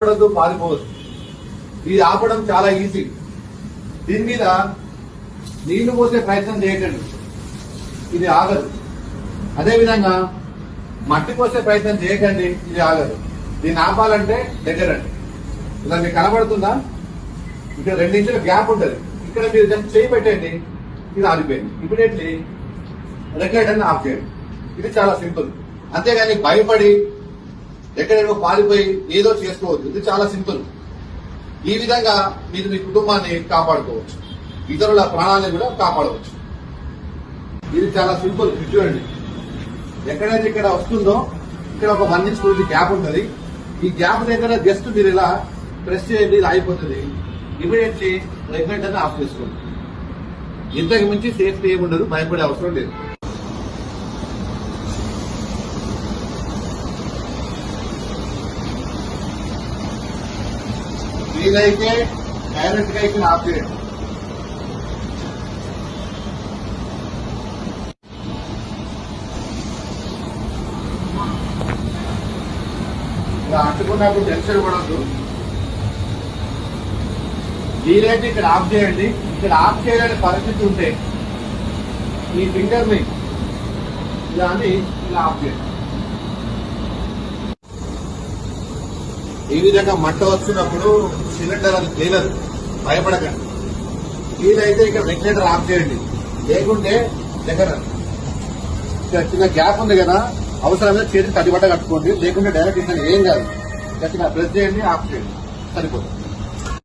ఆపడద్దు పారిపోవచ్చు ఇది ఆపడం చాలా ఈజీ. దీని మీద నీళ్ళు పోసే ప్రయత్నం చేయకండి. ఇది ఆగదు. అదేవిధంగా మట్టి పోసే ప్రయత్నం చేయకండి ఇది ఆగదు. దీన్ని ఆపాలంటే దగ్గరండి. ఇలా మీకు కనబడుతుందా? ఇక్కడ రెండు ఇంచుల గ్యాప్ ఉంటుంది. ఇక్కడ మీరు జస్ట్ చేయి పెట్టండి ఇది ఆగిపోయింది. ఇమీడియట్లీ రెగ్యులేటర్ ఆఫ్ చేయండి. ఇది చాలా సింపుల్. అంతేగాని భయపడి ఎక్కడెక్కడో పారిపోయి ఏదో చేసుకోవచ్చు. ఇది చాలా సింపుల్. ఈ విధంగా మీరు మీ కుటుంబాన్ని కాపాడుకోవచ్చు. ఇతరుల ప్రాణాలను కూడా కాపాడవచ్చు. ఇది చాలా సింపుల్. చూడండి. ఎక్కడైతే ఇక్కడ వస్తుందో ఇక్కడ ఒక వన్ ఇంచ్ గురించి గ్యాప్ ఉంటుంది. ఈ గ్యాప్ దగ్గర జస్ట్ మీరు ఇలా ప్రెస్ చేయండి ఇది అయిపోతుంది. ఇమీడియట్లీ రెగ్యులేటర్ ఆఫ్ చేసుకోండి. ఇంతకు మించి సేఫ్టీ ఏముండదు భయపడే అవసరం లేదు. మీరైతే డైరెక్ట్గా ఇక్కడ ఆఫ్ చేయండి ఇలా అంటుకున్నప్పుడు టెన్షన్ పడద్దు. వీలైతే ఇక్కడ ఆఫ్ చేయండి. ఇక్కడ ఆఫ్ చేయలేని పరిస్థితి ఉంటే ఈ ఫింగర్ని ఇలా అని ఇలా ఆఫ్ చేయండి. ఈ విధంగా మంట వస్తున్నప్పుడు సిలిండర్ అది తేలదు. భయపడకండి. వీలైతే ఇక్కడ రెగ్యులేటర్ ఆఫ్ చేయండి. లేకుంటే దగ్గర చిన్న గ్యాప్ ఉంది కదా అవసరమైతే చేతి తడిబట్ట కట్టుకోండి. లేకుంటే డైరెక్ట్ ఇంకా ఏం కాదు. గట్టిగా ప్రెస్ చేయండి ఆఫ్ చేయండి. సరిపోతుంది.